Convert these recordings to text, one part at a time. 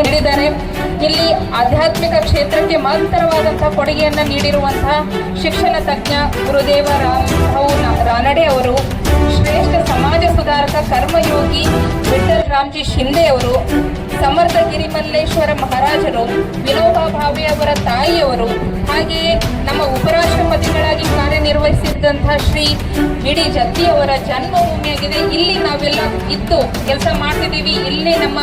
ನೀಡಿದ್ದಾರೆ. ಇಲ್ಲಿ ಆಧ್ಯಾತ್ಮಿಕ ಕ್ಷೇತ್ರಕ್ಕೆ ಮಹತ್ತರವಾದಂತಹ ಕೊಡುಗೆಯನ್ನು ನೀಡಿರುವಂತಹ ಶಿಕ್ಷಣ ತಜ್ಞ ಗುರುದೇವ ರಾಮ್ ರಾನಡೆ ಅವರು, ಶ್ರೇಷ್ಠ ಸಮಾಜ ಸುಧಾರಕ ಕರ್ಮಯೋಗಿ ವಿಠಲ್ ರಾಮ್ಜಿ ಶಿಂದೆ ಅವರು, ಸಮರ್ಥ ಗಿರಿಮಲ್ಲೇಶ್ವರ ಮಹಾರಾಜರು, ವಿನೋಬಾ ಭಾವೆ ಅವರ ತಾಯಿಯವರು ಹಾಗೆಯೇ ನಮ್ಮ ಉಪರಾಷ್ಟ್ರಪತಿಗಳಾಗಿ ಕಾರ್ಯನಿರ್ವಹಿಸಿದ್ದಂತಹ ಶ್ರೀ ಇಡೀ ಜತ್ತಿ ಅವರ ಜನ್ಮಭೂಮಿಯಾಗಿದೆ. ಇಲ್ಲಿ ನಾವೆಲ್ಲ ಇದ್ದು ಕೆಲಸ ಮಾಡ್ತಿದ್ದೀವಿ. ಇಲ್ಲಿ ನಮ್ಮ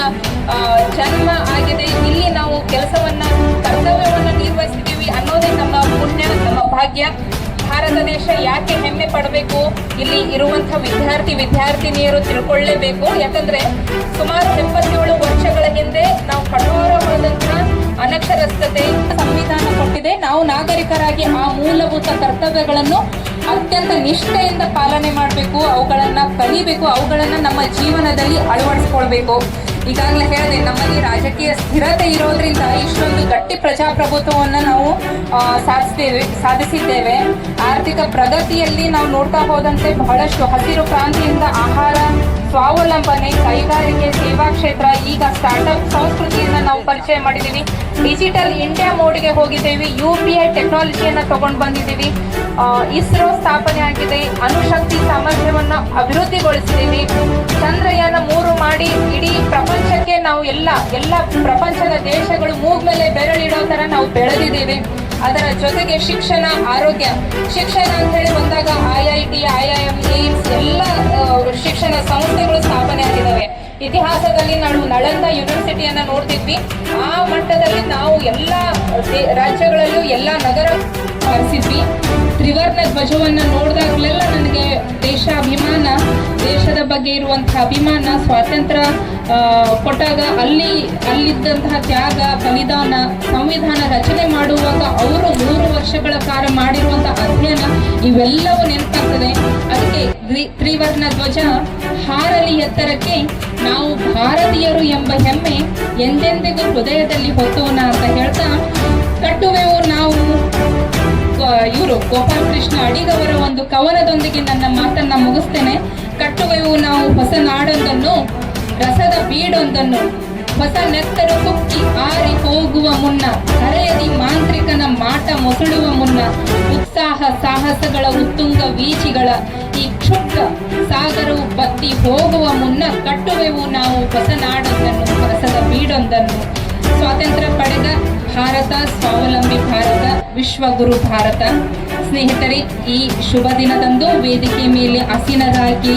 ಜನ್ಮ ಆಗಿದೆ. ಇಲ್ಲಿ ನಾವು ಕೆಲಸವನ್ನ, ಕರ್ತವ್ಯವನ್ನು ನಿರ್ವಹಿಸಿದ್ದೀವಿ ಅನ್ನೋದೇ ನಮ್ಮ ಪುಣ್ಯ, ನಮ್ಮ ಭಾಗ್ಯ. ಭಾರತ ದೇಶ ಯಾಕೆ ಹೆಮ್ಮೆ ಪಡಬೇಕು? ಇಲ್ಲಿ ಇರುವಂತಹ ವಿದ್ಯಾರ್ಥಿ, ವಿದ್ಯಾರ್ಥಿನಿಯರು ತಿಳ್ಕೊಳ್ಳೇಬೇಕು. ಯಾಕಂದ್ರೆ ಸುಮಾರು ಎಂಬತ್ತೇಳು ವರ್ಷಗಳ ಹಿಂದೆ ನಾವು ಕಠೋರವಾದಂತಹ ಅನಕ್ಷರಸ್ಥತೆ ಸಂವಿಧಾನ ಕೊಟ್ಟಿದೆ. ನಾವು ನಾಗರಿಕರಾಗಿ ಆ ಮೂಲಭೂತ ಕರ್ತವ್ಯಗಳನ್ನು ಅತ್ಯಂತ ನಿಷ್ಠೆಯಿಂದ ಪಾಲನೆ ಮಾಡಬೇಕು, ಅವುಗಳನ್ನು ಕಲಿಬೇಕು, ಅವುಗಳನ್ನು ನಮ್ಮ ಜೀವನದಲ್ಲಿ ಅಳವಡಿಸ್ಕೊಳ್ಬೇಕು. ಈಗಾಗಲೇ ಹೇಳಿದೆ, ನಮ್ಮಲ್ಲಿ ರಾಜಕೀಯ ಸ್ಥಿರತೆ ಇರೋದ್ರಿಂದ ಇಷ್ಟೊಂದು ಗಟ್ಟಿ ಪ್ರಜಾಪ್ರಭುತ್ವವನ್ನು ನಾವು ಸಾಧಿಸ್ತೇವೆ, ಸಾಧಿಸಿದ್ದೇವೆ. ಆರ್ಥಿಕ ಪ್ರಗತಿಯಲ್ಲಿ ನಾವು ನೋಡ್ತಾ ಹೋದಂತೆ ಬಹಳಷ್ಟು ಹಸಿರು ಕ್ರಾಂತಿಯಿಂದ ಆಹಾರ ಸ್ವಾವಲಂಬನೆ, ಕೈಗಾರಿಕೆ, ಸೇವಾ ಕ್ಷೇತ್ರ, ಈಗ ಸ್ಟಾರ್ಟ್ಅಪ್ ಸಂಸ್ಕೃತಿಯನ್ನು ನಾವು ಪರಿಚಯ ಮಾಡಿದ್ದೀವಿ ಡಿಜಿಟಲ್ ಇಂಡಿಯಾ ಮೋಡ್ಗೆ ಹೋಗಿದ್ದೀವಿ. ಯು ಪಿ ಐ ಟೆಕ್ನಾಲಜಿಯನ್ನು ತಗೊಂಡು ಬಂದಿದ್ದೀವಿ. ಇಸ್ರೋ ಸ್ಥಾಪನೆ ಆಗಿದೆ. ಅನುಶಕ್ತಿ ಸಾಮರ್ಥ್ಯವನ್ನು ಅಭಿವೃದ್ಧಿಗೊಳಿಸಿದ್ದೀವಿ. ಚಂದ್ರಯಾನ ಮೂರು ಮಾಡಿ ಇಡೀ ಪ್ರಪಂಚಕ್ಕೆ ನಾವು ಎಲ್ಲ ಎಲ್ಲ ಪ್ರಪಂಚದ ದೇಶಗಳು ಮೂಗ್ ಮೇಲೆ ಬೆರಳಿಡೋ ತರ ನಾವು ಬೆಳೆದಿದ್ದೀವಿ. ಅದರ ಜೊತೆಗೆ ಶಿಕ್ಷಣ, ಆರೋಗ್ಯ. ಶಿಕ್ಷಣ ಅಂತ ಹೇಳಿ ಬಂದಾಗ I I T I I M AIIMS ಎಲ್ಲ ಇತಿಹಾಸದಲ್ಲಿ ನಾವು ನಳಂದ ಯೂನಿವರ್ಸಿಟಿಯನ್ನು ನೋಡ್ತಿದ್ವಿ. ಆ ಮಟ್ಟದಲ್ಲಿ ನಾವು ಎಲ್ಲ ರಾಜ್ಯಗಳಲ್ಲೂ ಎಲ್ಲ ನಗರ ಹರಿಸಿದ್ವಿ ತ್ರಿವರ್ಣ ಧ್ವಜವನ್ನು ನೋಡಿದಾಗಲೆಲ್ಲ ನನಗೆ ದೇಶ ಅಭಿಮಾನ, ದೇಶದ ಬಗ್ಗೆ ಇರುವಂತಹ ಅಭಿಮಾನ, ಸ್ವಾತಂತ್ರ್ಯ ಕೊಟ್ಟಾಗ ಅಲ್ಲಿ, ಅಲ್ಲಿದ್ದಂತಹ ತ್ಯಾಗ, ಬಲಿದಾನ, ಸಂವಿಧಾನ ರಚನೆ ಮಾಡುವಾಗ ಅವರು ಮೂರು ವರ್ಷಗಳ ಕಾಲ ಮಾಡಿರುವಂತಹ ಅಧ್ಯಯನ ಇವೆಲ್ಲವೂ ದ್ವಿ- ತ್ರಿವರ್ಣ ಧ್ವಜ ಹಾರಲಿ ಎತ್ತರಕ್ಕೆ ನಾವು ಭಾರತೀಯರು ಎಂಬ ಹೆಮ್ಮೆ ಎಂದೆಂದಿಗೂ ಹೃದಯದಲ್ಲಿ ಹೊತ್ತೋಣ ಅಂತ ಹೇಳ್ತಾ ಕಟ್ಟುವೆವು ನಾವು. ಇವರು ಗೋಪಾಲ ಕೃಷ್ಣ ಅಡಿಗವರ ಒಂದು ಕವನದೊಂದಿಗೆ ನನ್ನ ಮಾತನ್ನ ಮುಗಿಸ್ತೇನೆ. ಕಟ್ಟುವೆವು ನಾವು ಹೊಸ ನಾಡೊಂದನ್ನು, ರಸದ ಬೀಡೊಂದನ್ನು ಹೊಸ ನೆತ್ತರು ಕುಕ್ಕಿ ಆರಿ ಹೋಗುವ ಮುನ್ನ, ಕರೆಯದಿ ಮಾಂತ್ರಿಕನ ಮಾಟ ಮೊಸಳುವ ಮುನ್ನ, ಉತ್ಸಾಹ ಸಾಹಸಗಳ ಉತ್ತುಂಗ ವೀಚಿಗಳ ಈ ಕ್ಷುಕ್ಕ ಸಾಗರವು ಬತ್ತಿ ಹೋಗುವ ಮುನ್ನ ಕಟ್ಟುವೆವು ನಾವು ಹೊಸ ನಾಡೊಂದನ್ನು ಹೊಸದ ಬೀಡೊಂದನ್ನು. ಸ್ವಾತಂತ್ರ್ಯ ಪಡೆದ ಭಾರತ, ಸ್ವಾವಲಂಬಿ ಭಾರತ, ವಿಶ್ವಗುರು ಭಾರತ. ಸ್ನೇಹಿತರೆ, ಈ ಶುಭ ದಿನದಂದು ವೇದಿಕೆ ಮೇಲೆ ಹಸಿನದಾಗಿ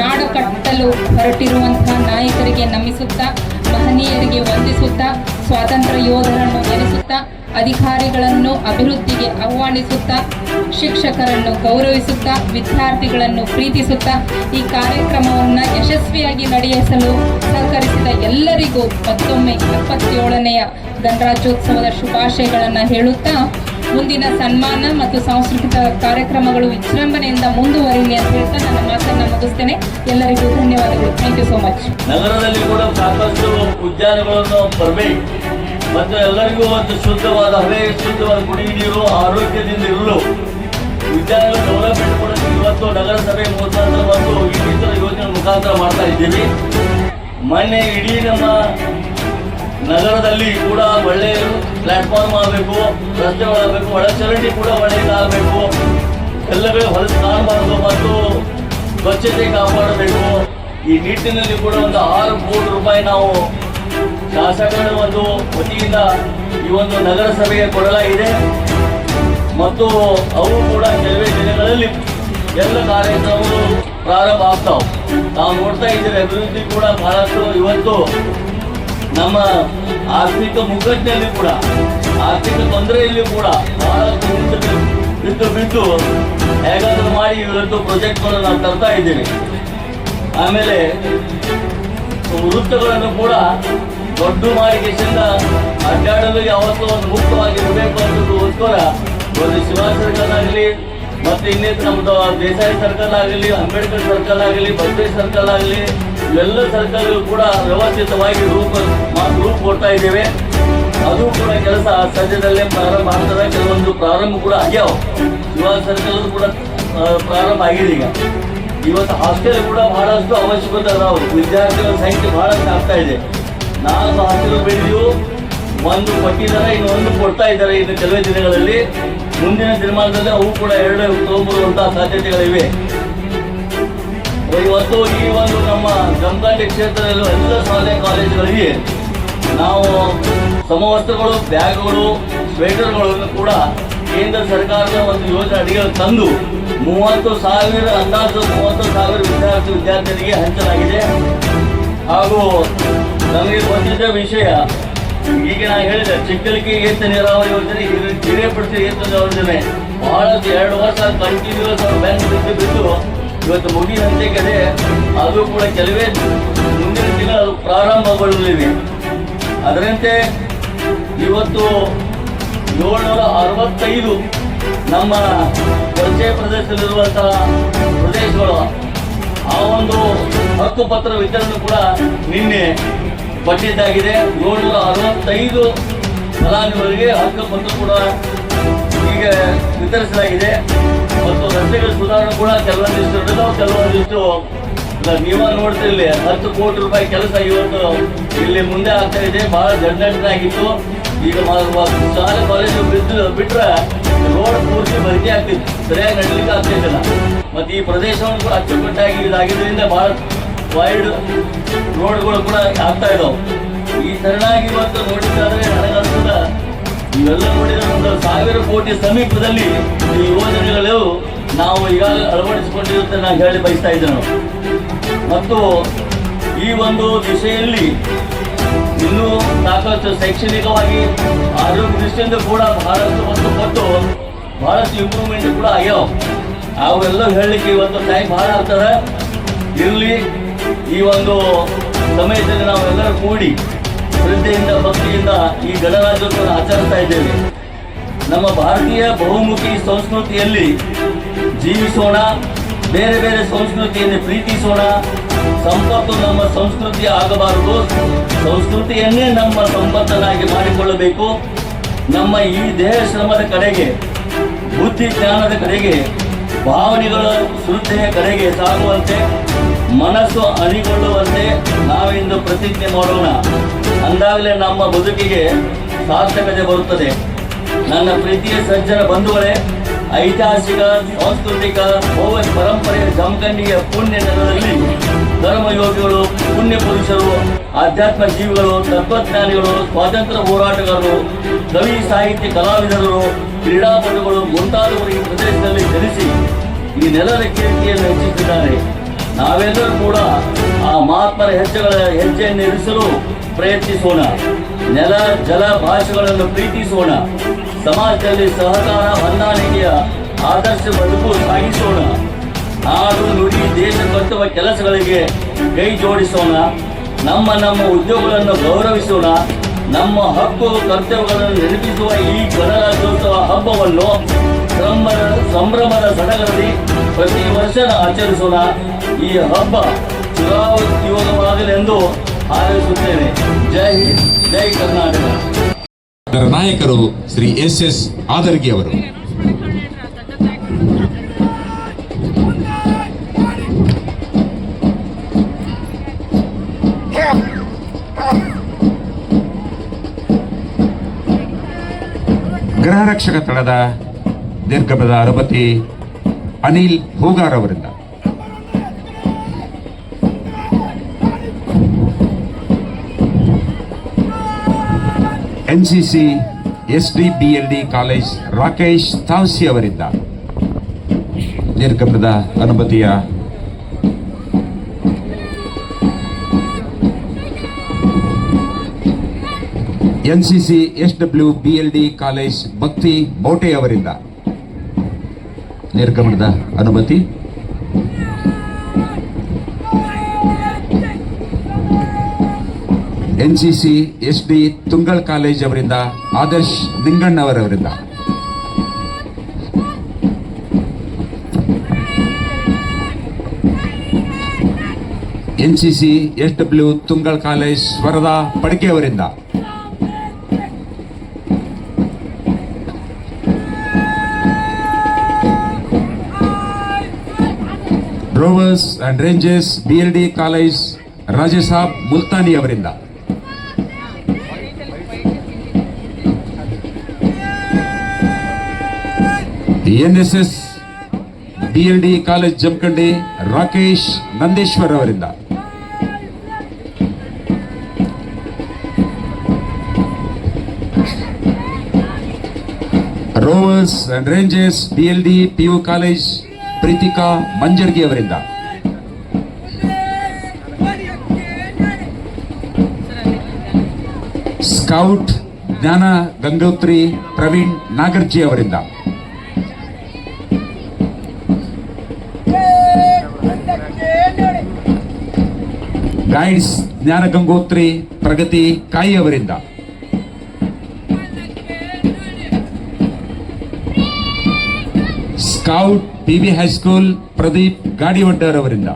ನಾಡು ಕಟ್ಟಲು ಹೊರಟಿರುವಂತಹ ನಾಯಕರಿಗೆ ನಮಿಸುತ್ತಾ ಮಹನೀಯರಿಗೆ ವಂದಿಸುತ್ತಾ ಸ್ವಾತಂತ್ರ್ಯ ಯೋಧರನ್ನು ನೆನೆಸುತ್ತಾ ಅಧಿಕಾರಿಗಳನ್ನು ಅಭಿವೃದ್ಧಿಗೆ ಆಹ್ವಾನಿಸುತ್ತಾ, ಶಿಕ್ಷಕರನ್ನು ಗೌರವಿಸುತ್ತಾ, ವಿದ್ಯಾರ್ಥಿಗಳನ್ನು ಪ್ರೀತಿಸುತ್ತಾ ಈ ಕಾರ್ಯಕ್ರಮವನ್ನು ಯಶಸ್ವಿಯಾಗಿ ನಡೆಯಿಸಲು ಸಹಕರಿಸಿದ ಎಲ್ಲರಿಗೂ ಮತ್ತೊಮ್ಮೆ ಎಪ್ಪತ್ತೇಳನೆಯ ಗಣರಾಜ್ಯೋತ್ಸವದ ಶುಭಾಶಯಗಳನ್ನು ಹೇಳುತ್ತಾ ಮುಂದಿನ ಸನ್ಮಾನ ಮತ್ತು ಸಾಂಸ್ಕೃತಿಕ ಕಾರ್ಯಕ್ರಮಗಳು ವಿಜೃಂಭಣೆಯಿಂದ ಮುಂದುವರಿಲಿ ಅಂತ ಹೇಳ್ತಾ ನನ್ನ ಮಾತನ್ನ ಮುಗಿಸ್ತೇನೆ. ಎಲ್ಲರಿಗೂ ಧನ್ಯವಾದಗಳು. ಥ್ಯಾಂಕ್ ಯು ಸೋ ಮಚ್ ನಗರದಲ್ಲಿ ಕೂಡ ಸಾಕಷ್ಟು ಉದ್ಯಾನಗಳನ್ನು ಮತ್ತು ಎಲ್ಲರಿಗೂ ಒಂದು ಶುದ್ಧವಾದ ಹಳೆ ಶುದ್ಧವಾದ ಕುಡಿಯುವ ನೀರು, ಆರೋಗ್ಯದಿಂದ ಇರಲು ಉದ್ಯಾನ ಡೆವಲಪ್ಮೆಂಟ್ ಕೂಡ ಇವತ್ತು ನಗರಸಭೆ ಮುಖಾಂತರ ಮತ್ತು ಇನ್ನಿತರ ಯೋಜನೆ ಮುಖಾಂತರ ಮಾಡ್ತಾ ಇದ್ದೀವಿ. ಮೊನ್ನೆ ಇಡೀ ನಮ್ಮ ನಗರದಲ್ಲಿ ಕೂಡ ಒಳ್ಳೆಯ ಪ್ಲಾಟ್ಫಾರ್ಮ್ ಆಗಬೇಕು ರಸ್ತೆಗಳಾಗಬೇಕು ಒಳಚರಂಡಿ ಕೂಡ ಒಳ್ಳೆಯದಾಗಬೇಕು ಎಲ್ಲವೇ ಹೊಲಸು ಕಾಣಬಾರದು ಮತ್ತು ಸ್ವಚ್ಛತೆ ಕಾಪಾಡಬೇಕು. ಈ ನಿಟ್ಟಿನಲ್ಲಿ ಕೂಡ ಒಂದು ಆರು ಕೋಟಿ ರೂಪಾಯಿ ನಾವು ಶಾಸಕರ ಒಂದು ವತಿಯಿಂದ ಈ ಒಂದು ನಗರಸಭೆಗೆ ಕೊಡಲಾಗಿದೆ. ಮತ್ತು ಅವು ಕೂಡ ಕೆಲವೇ ದಿನಗಳಲ್ಲಿ ಎಲ್ಲ ಕಾರ್ಯಕ್ರಮಗಳು ಪ್ರಾರಂಭ ಆಗ್ತಾವೆ. ನಾವು ನೋಡ್ತಾ ಇದ್ದೇವೆ, ಅಭಿವೃದ್ಧಿ ಕೂಡ ಬಹಳಷ್ಟು ಇವತ್ತು ನಮ್ಮ ಆರ್ಥಿಕ ಮುಗ್ಗಟ್ಟಿನಲ್ಲಿ ಕೂಡ, ಆರ್ಥಿಕ ತೊಂದರೆಯಲ್ಲಿ ಕೂಡ ಬಹಳಷ್ಟು ಬಿಟ್ಟು ಬಿದ್ದು ಹೇಗಾದರೂ ಮಾಡಿ ಇವತ್ತು ಪ್ರಾಜೆಕ್ಟ್ಗಳನ್ನು ನಾನು ತರ್ತಾ ಇದ್ದೀನಿ. ಆಮೇಲೆ ವೃತ್ತಗಳನ್ನು ಕೂಡ ದೊಡ್ಡ ಮಾರಿಕೆಯಿಂದ ಅಡ್ಡಾಡಲು ಯಾವತ್ತೂ ಒಂದು ಮುಕ್ತವಾಗಿರಬೇಕು ಅನ್ನೋದಕ್ಕೋಸ್ಕರ ಒಂದು ಶಿವ ಸರ್ಕಲ್ ಆಗಲಿ ಮತ್ತು ಇನ್ನಿತರ ನಮ್ಮದು ದೇಸಾಯಿ ಸರ್ಕಲ್ ಆಗಲಿ ಅಂಬೇಡ್ಕರ್ ಸರ್ಕಲ್ ಆಗಲಿ ಬಸವೇಶ್ ಸರ್ಕಲ್ ಆಗಲಿ ಇವೆಲ್ಲ ಸರ್ಕಾರಗಳು ಕೂಡ ವ್ಯವಸ್ಥಿತವಾಗಿ ರೂಪ ರೂಪ ಕೊಡ್ತಾ ಇದ್ದೇವೆ. ಅದು ಕೂಡ ಕೆಲಸ ಸದ್ಯದಲ್ಲೇ ಪ್ರಾರಂಭ ಆಗ್ತದೆ ಕೆಲವೊಂದು ಪ್ರಾರಂಭ ಕೂಡ ಆಗ್ಯಾವ. ಇವಾಗ ಸರ್ಕಾರದ ಕೂಡ ಪ್ರಾರಂಭ ಆಗಿದೆ ಈಗ. ಇವತ್ತು ಹಾಸ್ಟೆಲ್ ಕೂಡ ಬಹಳಷ್ಟು ಅವಶ್ಯಕತೆ ಅದಾವು. ವಿದ್ಯಾರ್ಥಿಗಳ ಸಂಖ್ಯೆ ಬಹಳಷ್ಟು ಆಗ್ತಾ ಇದೆ. ನಾಲ್ಕು ಹಾಸ್ಟೆಲ್ ಬೆಳೆದಿವು ಒಂದು ಕೊಟ್ಟಿದ್ದಾರೆ ಇನ್ನೊಂದು ಕೊಡ್ತಾ ಇದ್ದಾರೆ ಇನ್ನು ಕೆಲವೇ ದಿನಗಳಲ್ಲಿ. ಮುಂದಿನ ದಿನಮಾನದಲ್ಲಿ ಅವು ಕೂಡ ಎರಡು ತಗೊಂಬರುವಂತಹ ಸಾಧ್ಯತೆಗಳಿವೆ. ಇವತ್ತು ಈ ಒಂದು ನಮ್ಮ ಜಮಖಂಡಿ ಕ್ಷೇತ್ರದಲ್ಲೂ ಎಲ್ಲ ಶಾಲೆ ಕಾಲೇಜುಗಳಿಗೆ ನಾವು ಸಮವಸ್ತ್ರಗಳು, ಬ್ಯಾಗ್ಗಳು, ಸ್ವೆಟರ್ಗಳನ್ನು ಕೂಡ ಕೇಂದ್ರ ಸರ್ಕಾರದ ಒಂದು ಯೋಜನೆ ಅಡಿಯಲ್ಲಿ ತಂದು ಮೂವತ್ತು ಸಾವಿರ, ಅಂದಾಜು ಮೂವತ್ತು ಸಾವಿರ ವಿದ್ಯಾರ್ಥಿ ವಿದ್ಯಾರ್ಥಿಗಳಿಗೆ ಹಂಚಲಾಗಿದೆ. ಹಾಗೂ ನಮಗೆ ಗೊತ್ತಿದ್ದ ವಿಷಯ, ಈಗ ನಾನು ಹೇಳಿದೆ ಚಿಕ್ಕಲಿಗೆ ಏತ ನೀರಾವರಿ ಯೋಜನೆ ಹಿರೇ- ಪಡಿಸಿ ಏತ ಯೋಜನೆ. ಬಹಳ ಎರಡು ವರ್ಷ ಕಂಟಿನ್ಯೂಸ್ ಬ್ಯಾಂಕ್ ಬಿದ್ದು ಬಿದ್ದು ಇವತ್ತು ಮುಗಿ ಕಡೆ ಅದು ಕೂಡ ಕೆಲವೇ ಮುಂದಿನ ದಿನ ಅದು ಪ್ರಾರಂಭಗೊಳ್ಳಲಿವೆ ಅದರಂತೆ ಇವತ್ತು ಏಳ್ನೂರ ಅರವತ್ತೈದು ನಮ್ಮ ಪರಿಚಯ ಪ್ರದೇಶದಲ್ಲಿರುವಂತಹ ಪ್ರದೇಶಗಳು, ಆ ಒಂದು ಹಕ್ಕು ಪತ್ರ ವಿತರಣೆ ಕೂಡ ನಿನ್ನೆ ಪಟ್ಟಿದ್ದಾಗಿದೆ ಏಳ್ನೂರ ಅರವತ್ತೈದು ಫಲಾನುಭವಿಗಳಿಗೆ ಹಕ್ಕು ಪತ್ರ ಕೂಡ ಈಗ ವಿತರಿಸಲಾಗಿದೆ. ಮತ್ತು ರಸ್ತೆಗಳ ಸುಧಾರಣೆ ಕೂಡ ಕೆಲವೊಂದಿಷ್ಟು ನಡೆದವು ಕೆಲವೊಂದಿಷ್ಟು ನೀವ ನೋಡ್ತಿರ್ಲಿ ಹತ್ತು ಕೋಟಿ ರೂಪಾಯಿ ಕೆಲಸ ಇವತ್ತು ಇಲ್ಲಿ ಮುಂದೆ ಆಗ್ತಾ ಇದೆ, ಬಹಳ ಆಗಿತ್ತು ಈಗ ಶಾಲೆ ಕಾಲೇಜು ಬಿದ್ದು ಬಿಟ್ರೆ ರೋಡ್ ಪೂರ್ತಿ ಭರ್ತಿ ಆಗ್ತಿತ್ತು, ಸರಿಯಾಗಿ ನಡೀಲಿಕ್ಕೆ ಆಗ್ತಿದ್ದಿಲ್ಲ ಮತ್ತೆ ಈ ಪ್ರದೇಶವನ್ನು ಕೂಡ ಅಚ್ಚುಕಟ್ಟಾಗಿ ಇದಾಗಿದ್ದರಿಂದ ಬಹಳ ವೈಡ್ ರೋಡ್ಗಳು ಕೂಡ ಆಗ್ತಾ ಇದಾವೆ. ಈ ತರನಾಗಿ ಇವತ್ತು ನೋಡಿದ್ದಾದ್ರೆ ಇವೆಲ್ಲ ನೋಡಿದ ಒಂದು ಸಾವಿರ ಕೋಟಿ ಸಮೀಪದಲ್ಲಿ ಈ ಯೋಜನೆಗಳು ನಾವು ಈಗ ಅಳವಡಿಸಿಕೊಂಡಿರುತ್ತೆ ನಾನು ಹೇಳಿ ಬಯಸ್ತಾ ಇದ್ದೇನೆ. ಮತ್ತು ಈ ಒಂದು ದಿಶೆಯಲ್ಲಿ ಇನ್ನೂ ಸಾಕಷ್ಟು ಶೈಕ್ಷಣಿಕವಾಗಿ ಆರೋಗ್ಯ ದೃಷ್ಟಿಯಿಂದ ಕೂಡ ಬಹಳಷ್ಟು ಒಂದು ಮತ್ತು ಬಹಳಷ್ಟು ಇಂಪ್ರೂವ್ಮೆಂಟ್ ಕೂಡ ಆಗ್ಯಾವ. ಅವೆಲ್ಲ ಹೇಳಲಿಕ್ಕೆ ಇವತ್ತು ಟೈಮ್ ಭಾಳ ಆಗ್ತದೆ. ಇರಲಿ, ಈ ಒಂದು ಸಮಯದಲ್ಲಿ ನಾವೆಲ್ಲರೂ ಕೂಡಿ ಶ್ರದ್ಧೆಯಿಂದ, ಭಕ್ತಿಯಿಂದ ಈ ಗಣರಾಜ್ಯೋತ್ಸವ ಆಚರಿಸ್ತಾ ಇದ್ದೇವೆ. ನಮ್ಮ ಭಾರತೀಯ ಬಹುಮುಖಿ ಸಂಸ್ಕೃತಿಯಲ್ಲಿ ಜೀವಿಸೋಣ, ಬೇರೆ ಬೇರೆ ಸಂಸ್ಕೃತಿಯನ್ನು ಪ್ರೀತಿಸೋಣ, ಸಂಪತ್ತು ನಮ್ಮ ಸಂಸ್ಕೃತಿ ಆಗಬಾರದು. ಸಂಸ್ಕೃತಿಯನ್ನೇ ನಮ್ಮ ಸಂಪತ್ತನ್ನಾಗಿ ಮಾಡಿಕೊಳ್ಳಬೇಕು. ನಮ್ಮ ಈ ದೇಹ ಶ್ರಮದ ಕಡೆಗೆ, ಬುದ್ಧಿ ಜ್ಞಾನದ ಕಡೆಗೆ, ಭಾವನೆಗಳ ಶ್ರದ್ಧೆಯ ಕಡೆಗೆ ಸಾಗುವಂತೆ ಮನಸ್ಸು ಅಣಿಗೊಳ್ಳುವಂತೆ ನಾವಿಂದು ಪ್ರತಿಜ್ಞೆ ಮಾಡೋಣ. ಅಂದಾಗಲೇ ನಮ್ಮ ಬದುಕಿಗೆ ಸಾರ್ಥಕತೆ ಬರುತ್ತದೆ. ನನ್ನ ಪ್ರೀತಿಯ ಸಜ್ಜನ ಬಂಧುಗಳೇ, ಐತಿಹಾಸಿಕ, ಸಾಂಸ್ಕೃತಿಕ ಭೌವ ಪರಂಪರೆಯ ಜಮಖಂಡಿಯ ಪುಣ್ಯ ನೆಲದಲ್ಲಿ ಧರ್ಮಯೋಗಿಗಳು, ಪುಣ್ಯ ಪುರುಷರು, ಆಧ್ಯಾತ್ಮ ಜೀವಿಗಳು, ತತ್ವಜ್ಞಾನಿಗಳು, ಸ್ವಾತಂತ್ರ್ಯ ಹೋರಾಟಗಾರರು, ಕವಿ, ಸಾಹಿತ್ಯ ಕಲಾವಿದರು ಕ್ರೀಡಾಪಟುಗಳು ಮುಂತಾದವರು ಈ ಪ್ರದೇಶದಲ್ಲಿ ಧರಿಸಿ ಈ ನೆಲದ ಕೀರ್ತಿಯನ್ನು ಹೆಚ್ಚಿಸಿದ್ದಾರೆ. ನಾವೆಲ್ಲರೂ ಕೂಡ ಆ ಮಹಾತ್ಮರ ಹೆಜ್ಜೆಗಳ ಹೆಜ್ಜೆಯನ್ನು ಇರಿಸಲು ಪ್ರಯತ್ನಿಸೋಣ. ನೆಲ, ಜಲ ಭಾಷೆಗಳನ್ನು ಪ್ರೀತಿಸೋಣ. ಸಮಾಜದಲ್ಲಿ ಸಹಕಾರ, ಹೊಂದಾಣಿಕೆಯ ಆದರ್ಶ ಬದುಕು ಸಾಗಿಸೋಣ. ನಾಡು ನುಡಿ, ದೇಶ ಕಟ್ಟುವ ಕೆಲಸಗಳಿಗೆ ಕೈ ಜೋಡಿಸೋಣ. ನಮ್ಮ ನಮ್ಮ ಉದ್ಯೋಗಗಳನ್ನು ಗೌರವಿಸೋಣ. ನಮ್ಮ ಹಕ್ಕು, ಕರ್ತವ್ಯಗಳನ್ನು ನೆನಪಿಸುವ ಈ ಗಣರಾಜ್ಯೋತ್ಸವ ಹಬ್ಬವನ್ನು ಸಂಭ್ರಮ ಸಂಭ್ರಮದ ಸಡಗರದಲ್ಲಿ ಪ್ರತಿ ವರ್ಷ ಆಚರಿಸೋಣ ಈ ಹಬ್ಬ ಚಿರಾಯೋಗವಾಗಲೆಂದು ಆಲೋಚಿಸುತ್ತೇನೆ ಜೈ ಹಿಂದ್, ಜೈ ಕರ್ನಾಟಕ. ನಾಯಕರು ಶ್ರೀ ಎಸ್ ಎಸ್ ಆದರ್ಗಿ ಅವರು. ಗೃಹ ರಕ್ಷಕ ತಳದ ದೀರ್ಘಪದ ಅರಬತಿ ಅನಿಲ್ ಹೂಗಾರ್ ಅವರಿಂದ. NCC S D B L D college Rakesh ತಾವ್ಸಿ ಅವರಿಂದ. ದೀರ್ಘಪದ ಅನುಮತಿಯ NCC S W B L D college Bhakti Bote ಅವರಿಂದ. ನಿರ್ಗಮನದ ಅನುಮತಿ? NCC S D Tungal college ಅವರಿಂದ Adarsh ನಿಂಗಣ್ಣವರವರಿಂದ NCC S W Tungal college ಸ್ವರದ ಪಡಿಕೆ ಅವರಿಂದ. Rovers and rangers B L D college Rajesab Multani ಅವರಿಂದ. N S S B L D college Jamkhandi Rakesh Nandeshwar ಅವರಿಂದ. Rovers and rangers B L D P U college Preetika Manjargi ಅವರಿಂದ scout ಜ್ಞಾನ ಗಂಗೋತ್ರಿ ಪ್ರವೀಣ್ ನಾಗರ್ಜಿ ಅವರಿಂದ guides ಜ್ಞಾನ ಗಂಗೋತ್ರಿ ಪ್ರಗತಿ ಕಾಯಿ ಅವರಿಂದ scout P V high school Pradeep Gadivaddar ಅವರಿಂದ.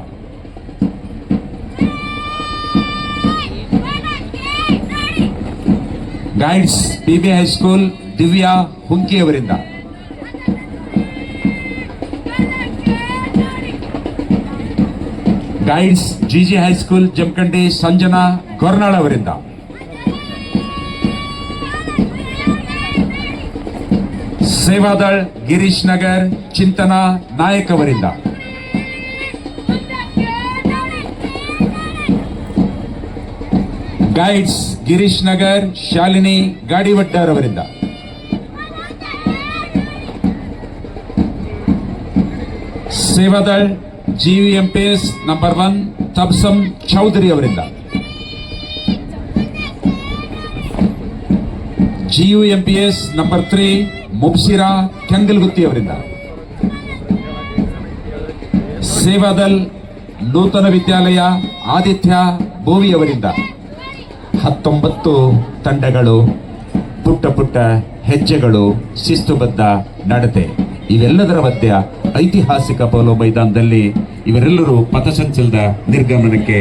Guides high high school Divya Hunki ಅವರಿಂದ. Guides high high school Jamkhandi Sanjana Kornal ಅವರಿಂದ. ಸೇವಾದಳ್ ಗಿರೀಶ್ ನಗರ್ ಚಿಂತನಾ ನಾಯಕ್ ಅವರಿಂದ. ಗೈಡ್ಸ್ ಗಿರೀಶ್ ನಗರ್ ಶಾಲಿನಿ ಗಾಡಿವಡ್ಡರ್ ಅವರಿಂದ. Seva Dal G V M P S number one Tabassum Chaudhary ಅವರಿಂದ. G U M P S number three Mubsira Kengalgutti ಅವರಿಂದ. ಸೇವಾದಲ್ ನೂತನ ವಿದ್ಯಾಲಯ ಆದಿತ್ಯ ಬೋವಿ ಅವರಿಂದ. ಹತ್ತೊಂಬತ್ತು ತಂಡಗಳು, ಪುಟ್ಟ ಪುಟ್ಟ ಹೆಜ್ಜೆಗಳು, ಶಿಸ್ತುಬದ್ಧ ನಡತೆ. ಇವೆಲ್ಲದರ ಮಧ್ಯ ಐತಿಹಾಸಿಕ ಪೋಲೋ ಮೈದಾನದಲ್ಲಿ ಇವರೆಲ್ಲರೂ ಪಥಸಂಚಲದ ನಿರ್ಗಮನಕ್ಕೆ